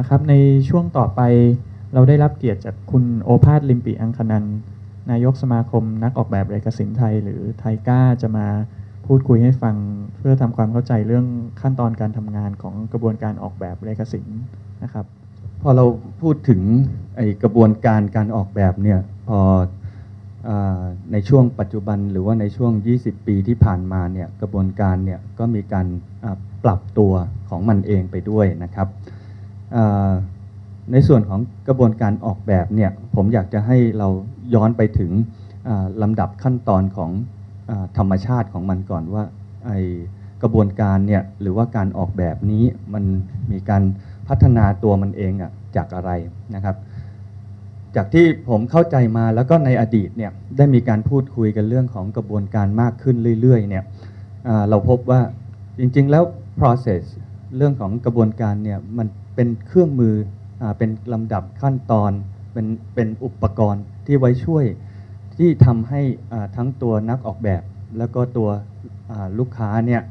นะครับในช่วงต่อไปเราได้รับเกียรติจากคุณโอภาสลิมปิอังคนันนายกสมาคมนักออกแบบเอกสินไทย หรือไทก้าจะมาพูดคุยให้ฟังเพื่อทำความเข้าใจเรื่องขั้นตอนการทำงานของกระบวนการออกแบบเอกสินนะครับ พอเราพูดถึงไอกระบวนการการออกแบบเนี่ยพออในช่วงปัจจุบันหรือว่าในช่วง 20 ปีที่ผ่านมาเนี่ยกระบวนการเนี่ยก็มีการปรับตัวของมันเองไปด้วยนะครับ ในส่วนของกระบวนการออกแบบเนี่ยผมอยากจะให้เราย้อนไปถึงลำดับขั้นตอนของอธรรมชาติของมันก่อนว่าไอกระบวนการเนี่ยหรือว่าการออกแบบนี้มันมีการพัฒนาตัวมันเองอะจากอะไรนะครับ จากที่ผมเข้าใจมาแล้วก็ในอดีตเนี่ยได้มีการพูดคุยกันเรื่องของกระบวนการมากขึ้นเรื่อยๆเนี่ยเราพบว่าจริงๆแล้ว process เรื่องของกระบวนการเนี่ยมันเป็นเครื่องมืออเป็นลำดับขั้นตอน เป็นเป็นอุปกรณ์ที่ไว้ช่วยที่ทำให้ทั้งตัวนักออกแบบ แล้วก็ตัวลูกค้าเนี่ย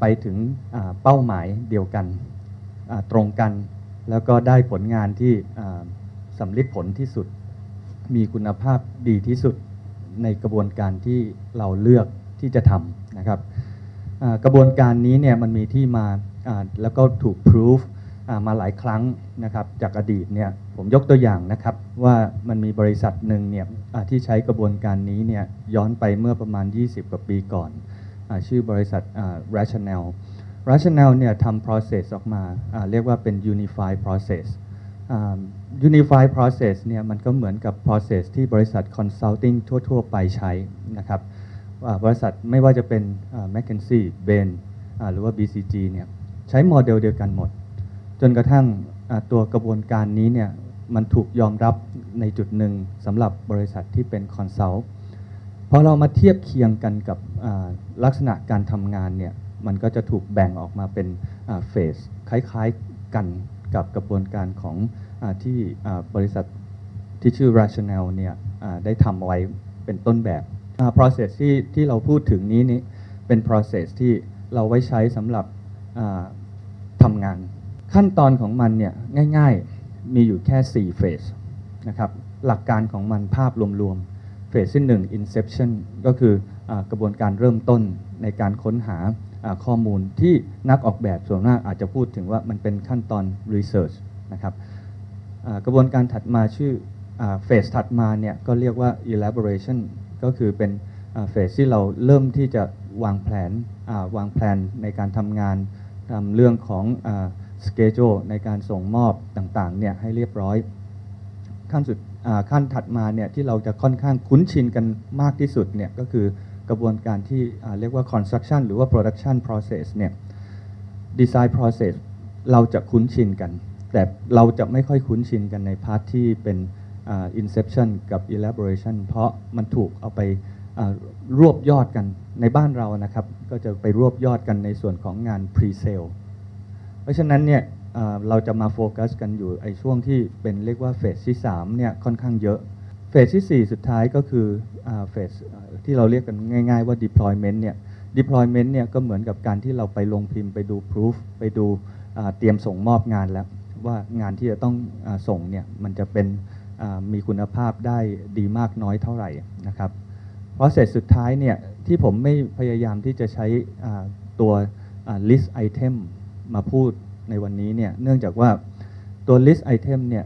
ไปถึงเป้าหมายเดียวกันตรงกัน แล้วก็ได้ผลงานที่สำลิดผลที่สุด มีคุณภาพดีที่สุดในกระบวนการที่เราเลือกที่จะทำนะครับกระบวนการนี้เนี่ยมันมีที่มาอ่าแล้วก็ถูกพิสูจ มาหลายครั้งนะครับจากอดีตเนี่ยผมยกตัวอย่างนะครับว่ามันมีบริษัทหนึ่งเนี่ยที่ใช้กระบวนการนี้เนี่ยย้อนไปเมื่อประมาณ 20 กว่าปีก่อนอชื่อบริษัท Rational Rational เนี่ยทำ process ออกมาเรียกว่าเป็น unified process Unified Process เนี่ยมันก็เหมือนกับ process ที่บริษัท consulting ทั่ว ๆ ไปใช้นะครับบริษัทไม่ว่าจะเป็น McKinsey, Bain หรือว่า BCG เนี่ยใช้โมเดลเดียวกันหมด จนกระทั่งตัวกระบวนการนี้เนี่ยมันถูกยอมรับในจุดหนึ่งสำหรับบริษัทที่เป็น consult พอเรามาเทียบเคียงกันกับลักษณะการทำงานเนี่ยมันก็จะถูกแบ่งออกมาเป็นเฟสคล้ายๆกันกับกระบวนการของอที่บริษัทที่ชื่อ Rational เนี่ยได้ทำไว้เป็นต้นแบบ process ที่ที่เราพูดถึงนี้นี่เป็น process ที่เราไว้ใช้สำหรับทำงาน ขั้นตอนของมันเนี่ยง่ายๆมีอยู่แค่4เฟสนะครับหลักการของมันภาพรวมๆเฟสที่1 inception ก็คืออกระบวนการเริ่มต้นในการค้นหาข้อมูลที่นักออกแบบส่วนมากอาจจะพูดถึงว่ามันเป็นขั้นตอน research นะครับกระบวนการถัดมาชื่อเฟสถัดมาเนี่ยก็เรียกว่า elaboration ก็คือเป็นเฟสที่เราเริ่มที่จะวางแผนวางแผนในการทำงานทำเรื่องของ สเกจ u l e ในการส่งมอบต่างๆเนี่ยให้เรียบร้อย ขั้นสุดขั้นถัดมาเนี่ยที่เราจะค่อนข้างคุ้นชินกันมากที่สุดเนี่ยก็คือกระบวนการที่เรียกว่า construction หรือว่า production process เนี่ย design process เราจะคุ้นชินกัน แต่เราจะไม่ค่อยคุ้นชินกันในพาร์ทที่เป็นอ่า inception กับ elaboration เพราะมันถูกเอาไปรวบยอดกันในบ้านเรานะครับ ก็จะไปรวบยอดกันในส่วนของงาน pre-sale ราะฉะนั้นเนี่ยเราจะมาโฟกัสกันอยู่ไอ้ช่วงที่เป็นเรียกว่าเฟสที่3เนี่ยค่อนข้างเยอะเฟสที่ 4 สุดท้ายก็คือเฟสที่เราเรียกกันง่าย ๆว่า deployment เนี่ย deployment เนี่ยก็เหมือนกับการที่เราไปลงพิมพ์ไปดู proof ไปดูเตรียมส่งมอบงานแล้ว ว่างานที่จะต้องอส่งเนี่ยมันจะเป็นมีคุณภาพได้ดีมากน้อยเท่าไหร่นะครับ process สุดท้ายเนี่ยที่ผมไม่พยายามที่จะใช้ตัว list item มาพูดในวันนี้เนี่ยเนื่องจากว่าตัว list item เนี่ย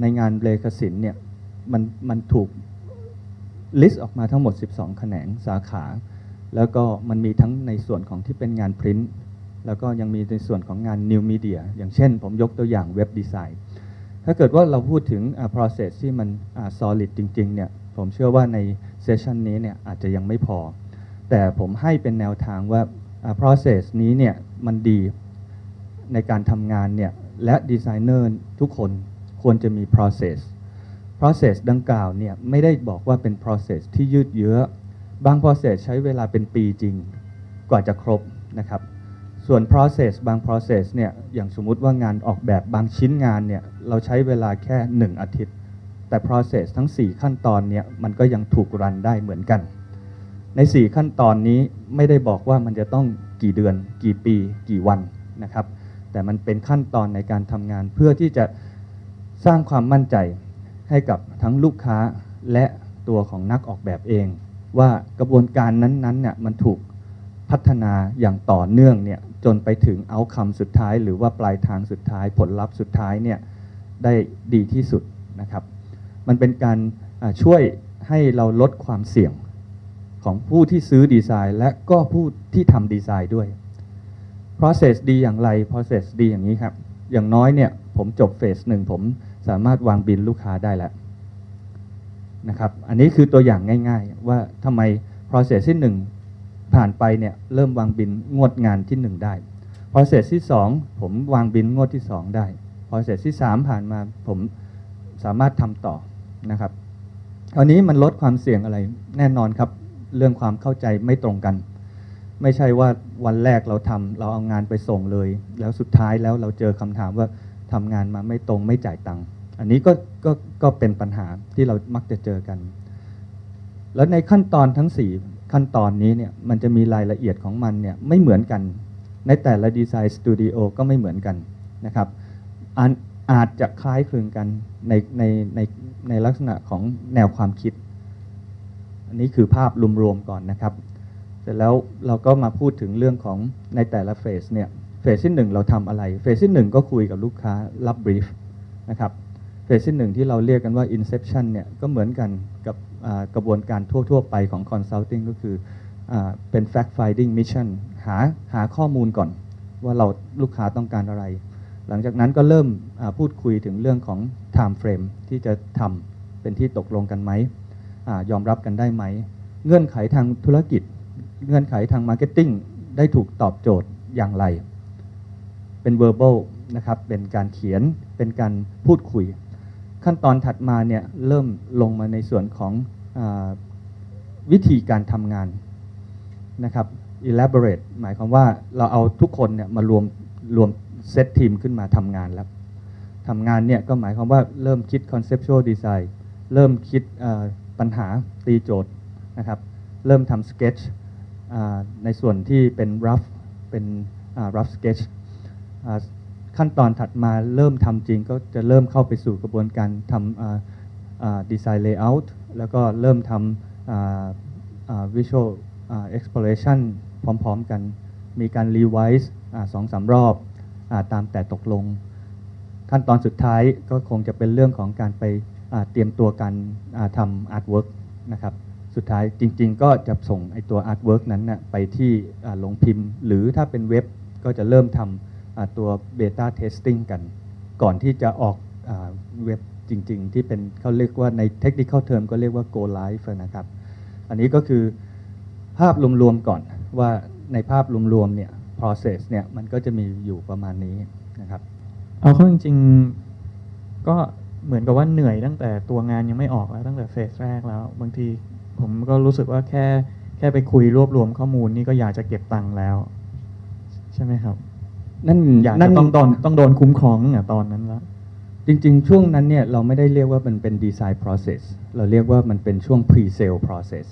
ในงานเบลขสินเนี่ยมันมันถูก list ออกมาทั้งหมด 12 แขนงสาขา แล้วก็มันมีทั้งในส่วนของที่เป็นงานพริ n นแล้วก็ยังมีในส่วนของงาน New Media อย่างเช่นผมยกตัวอย่างเว็บดีไซน์ถ้าเกิดว่าเราพูดถึง process ที่มัน solid จริงๆเนี่ยผมเชื่อว่าในเซสชันนี้เนี่ยอาจจะยังไม่พอ แต่ผมให้เป็นแนวทางว่า process นี้เนี่ยมันดี ในการทำงานเนี่ยและดีไซเนอร์ทุกคนควรจะมี process process ดังกล่าวเนี่ยไม่ได้บอกว่าเป็น process ที่ยืดเยื้อ บาง process ใช้เวลาเป็นปีจริง กว่าจะครบนะครับ ส่วน process บาง process เนี่ยอย่างสมมุติว่างานออกแบบบางชิ้นงานเนี่ยเราใช้เวลาแค่ 1 อาทิตย์ แต่ process ทั้ง 4 ขั้นตอนเนี่ยมันก็ยังถูกรันได้เหมือนกัน ใน 4 ขั้นตอนนี้ไม่ได้บอกว่ามันจะต้องกี่เดือน กี่ปี กี่วันนะครับ แต่มันเป็นขั้นตอนในการทำงาน เพื่อที่จะสร้างความมั่นใจให้กับทั้งลูกค้าและตัวของนักออกแบบเอง ว่ากระบวนการนั้นๆเนี่ยมันถูกพัฒนาอย่างต่อเนื่องเนี่ยจนไปถึงเอาคำสุดท้าย หรือว่าปลายทางสุดท้าย ผลลัพธ์สุดท้ายเนี่ยได้ดีที่สุดนะครับ มันเป็นการช่วยให้เราลดความเสี่ยงของผู้ที่ซื้อดีไซน์ และก็ผู้ที่ทำดีไซน์ด้วย process ดีอย่างไร process ดีอย่างนี้ครับ อย่างน้อยเนี่ยผมจบเฟสหนึ่งผมสามารถวางบินลูกค้าได้แล้วนะครับ อันนี้คือตัวอย่างง่าย ๆ ว่าทำไม process ที่หนึ่งผ่านไปเนี่ยเริ่มวางบินงวดงานที่หนึ่งได้ process ที่สองผมวางบินงวดที่สองได้ process ที่สามผ่านมาผมสามารถทำต่อนะครับคราวนี้มันลดความเสี่ยงอะไรแน่นอนครับ เรื่องความเข้าใจไม่ตรงกัน ไม่ใช่ว่าวันแรกเราทำเราเอางานไปส่งเลย แล้วสุดท้ายแล้วเราเจอคำถามว่าทำงานมาไม่ตรงไม่จ่ายตังค์อันนี้ก็ก็ก็เป็นปัญหาที่เรามักจะเจอกัน แล้วในขั้นตอนทั้ง 4 ขั้นตอนนี้เนี่ยมันจะมีรายละเอียดของมันเนี่ยไม่เหมือนกัน ในแต่ละดีไซน์สตูดิโอก็ไม่เหมือนกันนะครับอาจอาจจะคล้ายคลึงกันในในในในลักษณะของแนวความคิด อันนี้คือภาพรวมๆก่อนนะครับ ร็จแล้วเราก็มาพูดถึงเรื่องของในแต่ละเฟสเนี่ยเฟสที่หนึ่งเราทำอะไรเฟสที่หนึ่งก็คุยกับลูกค้ารับบรีฟนะครับเฟสที่หนึ่งที่เราเรียกกันว่า inception เนี่ยก็เหมือนกันกับกระบวนการทั่ว ๆ ไปของ consulting ก็คืออเป็น fact finding mission หาหาข้อมูลก่อนว่าเราลูกค้าต้องการอะไร หลังจากนั้นก็เริ่มพูดคุยถึงเรื่องของ time frame ที่จะทำเป็นที่ตกลงกันไหมอยอมรับกันได้ไหม เงื่อนไขทางธุรกิจ เงื่อนไขทางมาร์เก็ตติ้งได้ถูกตอบโจทย์อย่างไร เป็น verbal นะครับ เป็นการเขียน เป็นการพูดคุย ขั้นตอนถัดมาเนี่ยเริ่มลงมาในส่วนของอวิธีการทำงานนะครับ elaborate หมายความว่าเราเอาทุกคนเนี่ยมารวมรวมเซตทีมขึ้นมาทำงานแล้วทำงานเนี่ยก็หมายความว่าเริ่มคิด conceptual design เริ่มคิดปัญหาตีโจทย์นะครับ เริ่มทำ sketch ในส่วนที่เป็น rough เป็น rough sketch ขั้นตอนถัดมาเริ่มทำจริงก็จะเริ่มเข้าไปสู่กระบวนการทำดีไซน์ layout แล้วก็เริ่มทำ visual อ่า exploration พร้อมๆกัน มีการ revise สองสามรอบอตามแต่ตกลง ขั้นตอนสุดท้ายก็คงจะเป็นเรื่องของการไปเตรียมตัวการทำอาร์ตเวิร์กนะครับ สุดท้ายจริง ๆ ก็จะส่งไอตัวอาร์ตเวิร์กนั้นนะไปที่ลงพิมพ์ หรือถ้าเป็นเว็บก็จะเริ่มทำตัวเบต้าเทสติ้งกัน ก่อนที่จะออกอเว็บจริง ๆ ที่เป็นเขาเรียกว่าในเทคนิค a l เทอมก็เรียกว่า go live นะครับ อันนี้ก็คือภาพรวมๆก่อนว่าในภาพรวมๆเนี่ย process เนี่ยมันก็จะมีอยู่ประมาณนี้นะครับ เอาเข้าจริงๆก็เหมือนกับว่าเหนื่อยตั้งแต่ตัวงานยังไม่ออกแล้วตั้งแต่เฟสแรกแล้ว บางที ผมก็รู้สึกว่าแค่แค่ไปคุยรวบรวมข้อมูลนี่ก็อยากจะเก็บตังค์แล้ว ใช่ไหมครับ นั่นอยากนั่จะนต้องโดนต้องโดนคุ้มครองตั้งแต่ตอนนั้นแล้วจริงๆ ช่วงนั้นเนี่ยเราไม่ได้เรียกว่ามันเป็น design process เราเรียกว่ามันเป็นช่วง pre-sale process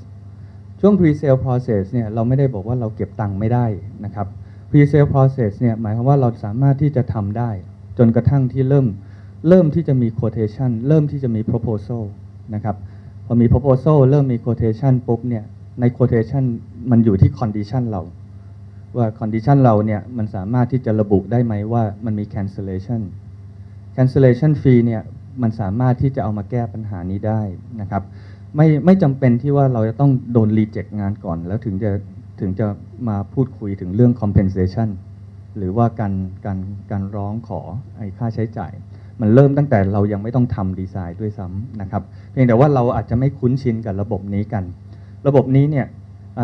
ช่วง pre-sale process เนี่ยเราไม่ได้บอกว่าเราเก็บตังค์ไม่ได้นะครับ pre-sale process เนี่ยหมายความว่าเราสามารถที่จะทำได้ จนกระทั่งที่เริ่มเริ่มที่จะมี quotation เริ่มที่จะมี proposal นะครับ พอมี proposal เริ่มมี quotation ปุ๊บเนี่ยใน quotation มันอยู่ที่ condition เรา ว่า condition เราเนี่ยมันสามารถที่จะระบุได้ไหมว่ามันมี cancellation cancellation fee เนี่ยมันสามารถที่จะเอามาแก้ปัญหานี้ได้นะครับ ไม่ไม่จำเป็นที่ว่าเราจะต้องโดน reject งานก่อน แล้วถึงจะถึงจะมาพูดคุยถึงเรื่อง compensation หรือว่าการการการร้องขอไอ้ค่าใช้จ่าย มันเริ่มตั้งแต่เรายังไม่ต้องทำดีไซน์ด้วยซ้ำนะครับเพียงแต่ว่าเราอาจจะไม่คุ้นชินกับระบบนี้กัน ระบบนี้เนี่ย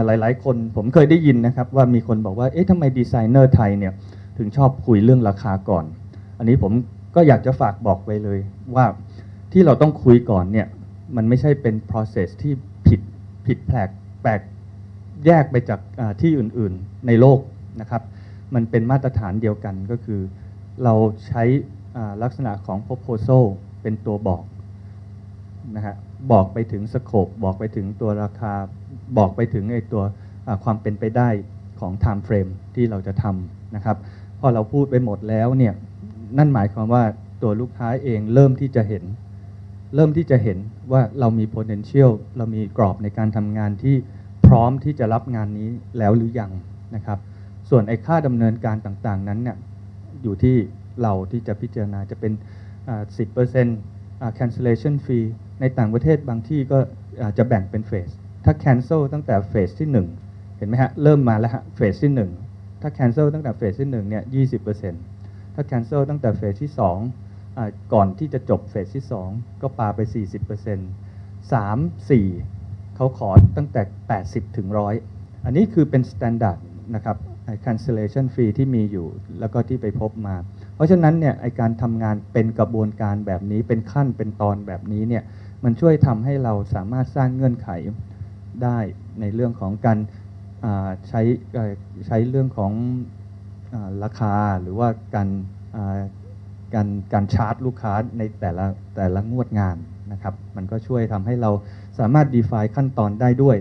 หลายๆ คนผมเคยได้ยินนะครับว่ามีคนบอกว่าเอ๊ะทำไมดีไซเนอร์ไทยเนี่ยถึงชอบคุยเรื่องราคาก่อน อันนี้ผมก็อยากจะฝากบอกไปเลยว่าที่เราต้องคุยก่อนเนี่ยมันไม่ใช่เป็น process ที่ผิดผิดแปลกแปลกแยกไปจากที่อื่นๆในโลกนะครับ มันเป็นมาตรฐานเดียวกันก็คือ เราใช้ ลักษณะของ proposal เป็นตัวบอกนะฮะบอกไปถึงสโคปบอกไปถึงตัวราคาบอกไปถึงไอ้ตัวความเป็นไปได้ของ time frame ที่เราจะทำนะครับพพอเราพูดไปหมดแล้วเนี่ยนั่นหมายความว่าตัวลูกค้าเองเริ่มที่จะเห็น เริ่มที่จะเห็นว่าเรามี potential เรามีกรอบในการทำงานที่พร้อมที่จะรับงานนี้แล้วหรือยังนะครับ ส่วนไอ้ค่าดำเนินการต่างๆนั้นเนี่ยอยู่ที่ เราที่จะพิจารณาจะเป็น 10% cancellation fee ในต่างประเทศบางที่ก็จะแบ่งเป็นเฟส ถ้า cancel ตั้งแต่เฟสที่ 1 เห็นไหมฮะ เริ่มมาแล้วฮะ เฟสที่ 1 ถ้า cancel ตั้งแต่เฟสที่1เนี่ย20%ถ้า cancel ตั้งแต่เฟสที่2อ่าก่อนที่จะจบเฟสที่ 2 ก็ปาไป 40% 3 4 เขาขอตั้งแต่ 80 ถึง 100 อันนี้คือเป็น standard นะครับ cancellation fee ที่มีอยู่แล้วก็ที่ไปพบมา ราะฉะนั้นเนี่ยไอการทำงานเป็นกระบวนการแบบนี้เป็นขั้นเป็นตอนแบบนี้เนี่ยมันช่วยทำให้เราสามารถสร้างเงื่อนไขได้ในเรื่องของการาใช้ใช้เรื่องของอราคาหรือว่าการาการการชาร์จลูกค้าในแต่ละแต่ละงวดงานนะครับมันก็ช่วยทำให้เราสามารถ define ขั้นตอนได้ด้วย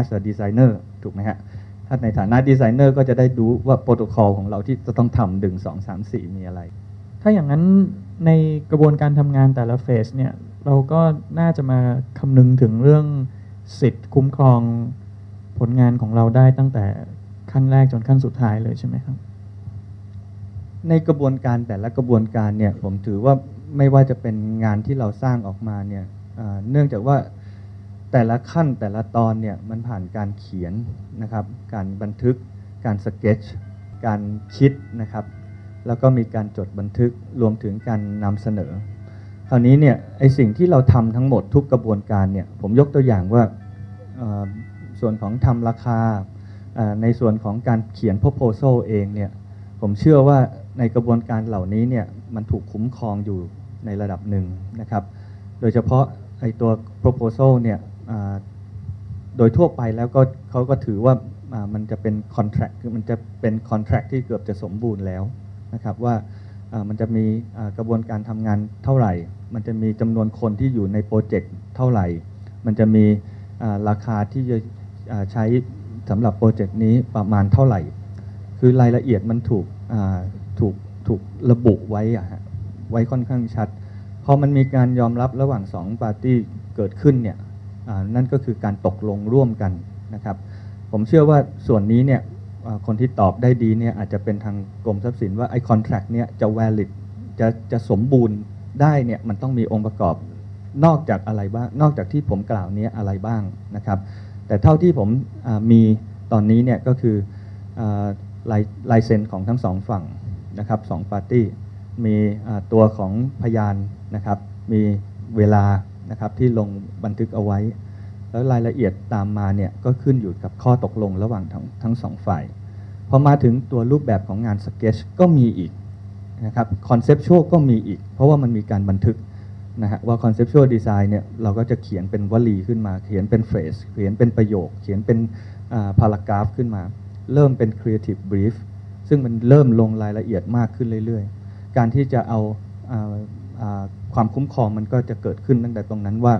as a designer ถูกไหมฮะ ถ้าในฐานะดีไซเนอร์ก็จะได้ดูว่าโปรโตคอลของเราที่จะต้องทำดึงสองสามสี่มีอะไร ถ้าอย่างนั้นในกระบวนการทำงานแต่ละเฟสเนี่ยเราก็น่าจะมาคำนึงถึงเรื่องสิทธิ์คุ้มครองผลงานของเราได้ตั้งแต่ขั้นแรกจนขั้นสุดท้ายเลยใช่ไหมครับ ในกระบวนการแต่ละกระบวนการเนี่ยผมถือว่าไม่ว่าจะเป็นงานที่เราสร้างออกมาเนี่ยอ่าเนื่องจากว่า แต่ละขั้นแต่ละตอนเนี่ยมันผ่านการเขียนนะครับ การบันทึก การสเก็ตช์การคิดนะครับ แล้วก็มีการจดบันทึกรวมถึงการนำเสนอ คราวนี้เนี่ยไอสิ่งที่เราทำทั้งหมดทุกกระบวนการเนี่ยผมยกตัวอย่างว่าส่วนของทำราคาในส่วนของการเขียน proposal เองเนี่ยผมเชื่อว่าในกระบวนการเหล่านี้เนี่ยมันถูกคุ้มครองอยู่ในระดับหนึ่งนะครับ โดยเฉพาะไอตัว proposal เนี่ย โดยทั่วไปแล้วก็เขาก็ถือว่ามันจะเป็น contract คือมันจะเป็น contract ที่เกือบจะสมบูรณ์แล้วนะครับว่ามันจะมีกระบวนการทำงานเท่าไหร่ มันจะมีจำนวนคนที่อยู่ในโปรเจกต์เท่าไหร่ มันจะมีราคาที่จะใช้สำหรับโปรเจกต์นี้ประมาณเท่าไหร่ คือรายละเอียดมันถูกถูกถูกระบุไว้อะไว้ค่อนข้างชัด พอมันมีการยอมรับระหว่างสองปาร์ตี้เกิดขึ้นเนี่ย นั่นก็คือการตกลงร่วมกันนะครับ ผมเชื่อว่าส่วนนี้เนี่ยคนที่ตอบได้ดีเนี่ยอาจจะเป็นทางกรมทรัพย์สินว่าไอ้คอนแท c t เนี่ยจะ valid จะจะสมบูรณ์ได้เนี่ยมันต้องมีองค์ประกอบนอกจากอะไรบ้างนอกจากที่ผมกล่าวเนี้อะไรบ้างนะครับ แต่เท่าที่ผมมีตอนนี้เนี่ยก็คือลายลายเซ็นของทั้งสองฝั่งนะครับสองปาร์ตี้มีตัวของพยานนะครับ มีเวลา นะครับที่ลงบันทึกเอาไว้ แล้วรายละเอียดตามมาเนี่ยก็ขึ้นอยู่กับข้อตกลงระหว่างทั้งทั้งสองฝ่ายพอมาถึงตัวรูปแบบของงานสเก็ตก็มีอีกนะครับคอนเซปชวลก็มีอีก เพราะว่ามันมีการบันทึกนะฮะว่าคอนเซปชวลดีไซน์เนี่ยเราก็จะเขียนเป็นวลีขึ้นมา เขียนเป็นเฟรสเขียนเป็นประโยค เขียนเป็นพารากราฟขึ้นมา เริ่มเป็น Creative Brief ซึ่งมันเริ่มลงรายละเอียดมากขึ้นเรื่อยๆ การที่จะเอา ความคุ้มครองมันก็จะเกิดขึ้นตั้งแต่ตรงนั้นว่า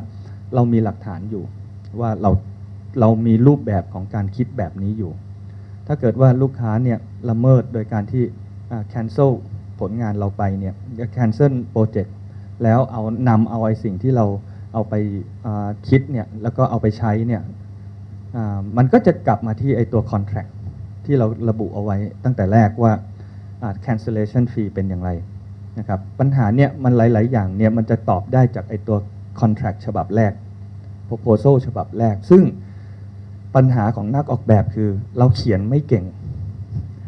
เรามีหลักฐานอยู่ว่าเราเรามีรูปแบบของการคิดแบบนี้อยู่ ถ้าเกิดว่าลูกค้าเนี่ยละเมิดโดยการที่อ่า cancel ผลงานเราไปเนี่ยจะ cancel project แล้วเอานำเอาไอ้สิ่งที่เราเอาไปาคิดเนี่ยแล้วก็เอาไปใช้เนี่ยมันก็จะกลับมาที่ไอ้ตัว contract ที่เราระบุเอาไว้ตั้งแต่แรกว่าอ่า cancellation fee เป็นอย่างไร นะครับปัญหาเนี่ยมันหลาย ๆ อย่างเนี่ยมันจะตอบได้จากไอ้ตัว contract ฉบับแรก proposal ฉบับแรก ซึ่งปัญหาของนักออกแบบคือ เราเขียนไม่เก่ง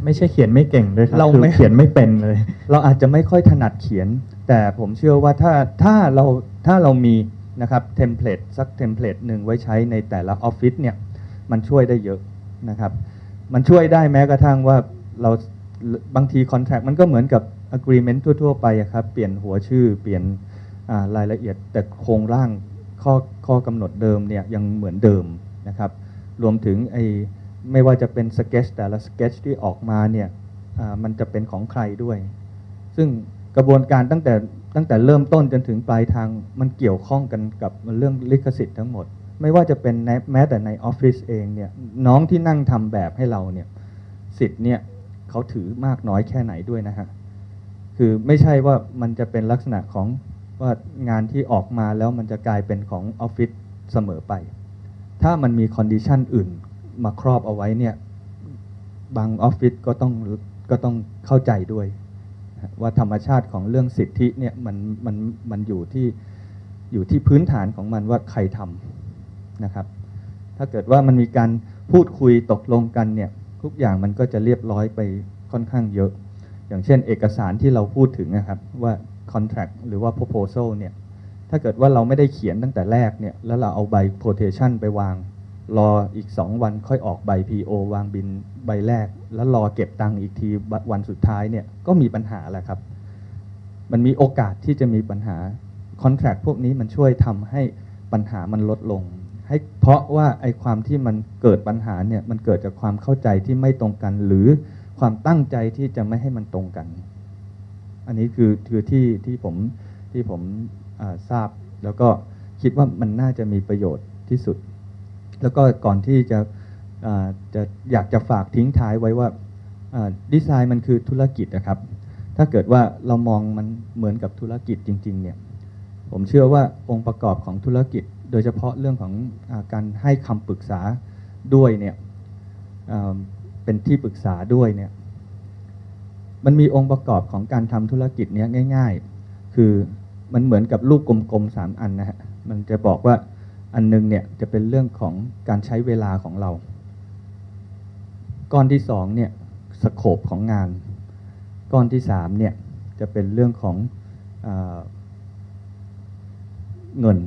ไม่ใช่เขียนไม่เก่งด้วยครับเราคือไม่เขียนไม่เป็นเลย เราอาจจะไม่ค่อยถนัดเขียน แต่ผมเชื่อว่าถ้าถ้าเราถ้าเรามีนะครับเทมเพลตสักเทมเพลตหนึ่งไว้ใช้ในแต่ละออฟฟิศเนี่ยมันช่วยได้เยอะนะครับ มันช่วยได้แม้กระทั่งว่าเราบางทีคอนแท c t มันก็เหมือนกับ agreement ทั่ว ๆ ไปอะครับ เปลี่ยนหัวชื่อ เปลี่ยนรายละเอียด แต่โครงร่างข้อข้อกำหนดเดิมเนี่ยยังเหมือนเดิมนะครับ รวมถึงไอ้ไม่ว่าจะเป็นสเก็ตแต่ละสเก็ตที่ออกมาเนี่ยมันจะเป็นของใครด้วย ซึ่งกระบวนการตั้งแต่ตั้งแต่เริ่มต้นจนถึงปลายทางมันเกี่ยวข้องกันกับเรื่องลิขสิทธิ์ทั้งหมด ไม่ว่าจะเป็นแม้แต่ในออฟฟิศเองเนี่ยน้องที่นั่งทำแบบให้เราเนี่ยสิทธิ์เนี่ยเขาถือมากน้อยแค่ไหนด้วยนะฮะ คือไม่ใช่ว่ามันจะเป็นลักษณะของว่างานที่ออกมาแล้วมันจะกลายเป็นของออฟฟิศเสมอไป ถ้ามันมีคอนดิชันอื่นมาครอบเอาไว้เนี่ยบางออฟฟิศก็ต้องก็ต้องเข้าใจด้วย ว่าธรรมชาติของเรื่องสิทธิเนี่ยมันมันมันอยู่ที่อยู่ที่พื้นฐานของมันว่าใครทำนะครับ ถ้าเกิดว่ามันมีการพูดคุยตกลงกันเนี่ยทุกอย่างมันก็จะเรียบร้อยไปค่อนข้างเยอะ อย่างเช่นเอกสารที่เราพูดถึงนะครับว่า contract หรือว่า proposal เนี่ยถ้าเกิดว่าเราไม่ได้เขียนตั้งแต่แรกเนี่ยแล้วเราเอาใบ quotation ไปวาง รออีก 2 วันค่อยออกใบ PO วางบินใบแรก แล้วรอเก็บตังค์อีกทีวันสุดท้ายเนี่ยก็มีปัญหาแหละครับ มันมีโอกาสที่จะมีปัญหา contract พวกนี้มันช่วยทำให้ปัญหามันลดลงให้เพราะว่าไอ้ความที่มันเกิดปัญหาเนี่ยมันเกิดจากความเข้าใจที่ไม่ตรงกันหรือ ความตั้งใจที่จะไม่ให้มันตรงกัน อันนี้คือคือที่ที่ผมที่ผมทราบ แล้วก็คิดว่ามันน่าจะมีประโยชน์ที่สุด แล้วก็ก่อนที่จะจะอยากจะฝากทิ้งท้ายไว้ว่าดีไซน์มันคือธุรกิจนะครับ ถ้าเกิดว่าเรามองมันเหมือนกับธุรกิจจริง ๆ เนี่ย ผมเชื่อว่าองค์ประกอบของธุรกิจ โดยเฉพาะเรื่องของอการให้คำปรึกษาด้วยเนี่ย เป็นที่ปรึกษาด้วยเนี่ยมันมีองค์ประกอบของการทำธุรกิจเนี้ยง่าย ๆ คือมันเหมือนกับลูกกลมๆสามอันนะฮะมันจะบอกว่าอันหนึงเนี่ยจะเป็นเรื่องของการใช้เวลาของเรา ก้อนที่สองเนี่ยสโคปของงาน ก้อนที่สามเนี่ยจะเป็นเรื่องของอเงิน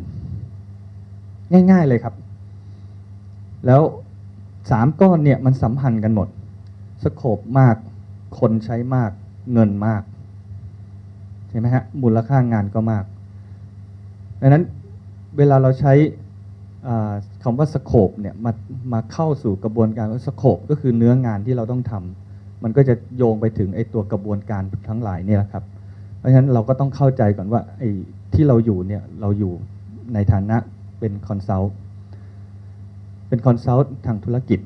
ง่าย ๆเลยครับ แล้ว สามก้อนเนี่ยมันสัมพันธ์กันหมด สโคปมาก คนใช้มาก เงินมาก ใช่ไหมฮะ มูลค่างานก็มาก ดังนั้นเวลาเราใช้คำว่าสโคปเนี่ยมามาเข้าสู่กระบวนการว่าสโคปก็คือเนื้องานที่เราต้องทำมันก็จะโยงไปถึงไอ้ตัวกระบวนการทั้งหลายเนี่ยแหละครับ เพราะฉะนั้นเราก็ต้องเข้าใจก่อนว่าไอ้ที่เราอยู่เนี่ยเราอยู่ในฐานะเป็นคอนซัลท์ เป็นคอนซัลท์ทางธุรกิจ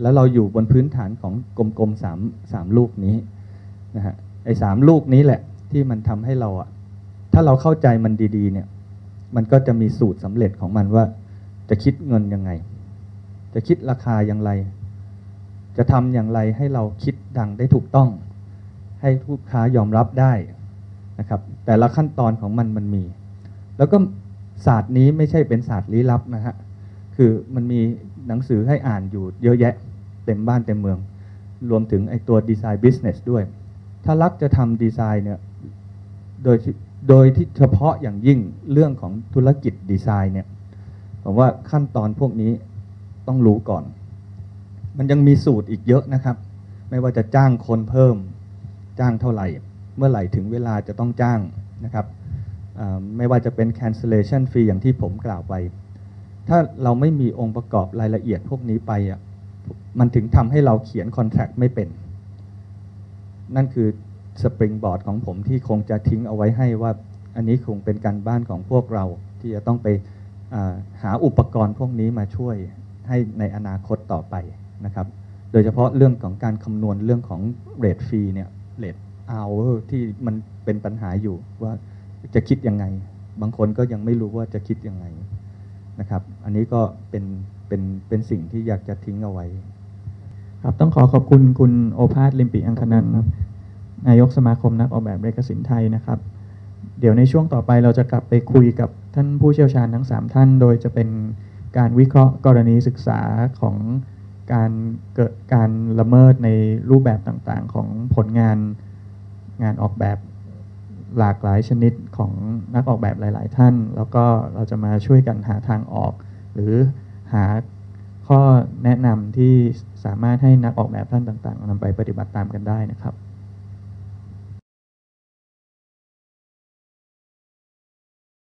แล้วเราอยู่บนพื้นฐานของกลมๆสามสามลูกนี้นะฮะไอ้สามลูกนี้แหละที่มันทำให้เราอะถ้าเราเข้าใจมันดีๆเนี่ย มันก็จะมีสูตรสำเร็จของมันว่า จะคิดเงินยังไง จะคิดราคาอย่างไร จะทำอย่างไรให้เราคิดดังได้ถูกต้อง ให้ลูกค้ายอมรับได้นะครับ แต่ละขั้นตอนของมันมันมี แล้วก็ศาสตร์นี้ไม่ใช่เป็นศาสตร์ลี้ลับนะฮะ คือมันมีหนังสือให้อ่านอยู่เยอะแยะเต็มบ้านเต็มเมือง รวมถึงไอตัวดีไซน์บิสเนสด้วย ถ้ารักจะทำดีไซน์เนี่ยโดยโดยที่เฉพาะอย่างยิ่งเรื่องของธุรกิจดีไซน์เนี่ยผมว่าขั้นตอนพวกนี้ต้องรู้ก่อน มันยังมีสูตรอีกเยอะนะครับ ไม่ว่าจะจ้างคนเพิ่ม จ้างเท่าไหร่ เมื่อไหร่ถึงเวลาจะต้องจ้างนะครับ ไม่ว่าจะเป็น cancellation fee อย่างที่ผมกล่าวไป ถ้าเราไม่มีองค์ประกอบรายละเอียดพวกนี้ไปอะมันถึงทำให้เราเขียน contract ไม่เป็น นั่นคือสปริงบอร์ดของผมที่คงจะทิ้งเอาไว้ให้ว่า อันนี้คงเป็นการบ้านของพวกเราที่จะต้องไปหาอุปกรณ์พวกนี้มาช่วยให้ในอนาคตต่อไปนะครับ โดยเฉพาะเรื่องของการคำนวณเรื่องของเรทฟรีเนี่ยเรทเอาที่มันเป็นปัญหาอยู่ว่าจะคิดยังไง บางคนก็ยังไม่รู้ว่าจะคิดยังไง นะครับ อันนี้ก็เป็นเป็นเป็นสิ่งที่อยากจะทิ้งเอาไว้ ครับต้องขอขอบคุณคุณโอภาสลิมปิอังคนันท์นายกสมาคมนักออกแบบเรกสินไทยนะครับ เดี๋ยวในช่วงต่อไปเราจะกลับไปคุยกับท่านผู้เชี่ยวชาญทั้ง 3 ท่าน โดยจะเป็นการวิเคราะห์กรณีศึกษาของการเกิดการละเมิดในรูปแบบต่างๆ ของผลงานงานออกแบบ หลากหลายชนิดของนักออกแบบหลาย ๆ ท่าน แล้วก็เราจะมาช่วยกันหาทางออก หรือหาข้อแนะนำที่สามารถให้นักออกแบบท่านต่าง ๆนำไปปฏิบัติตามกันได้นะครับ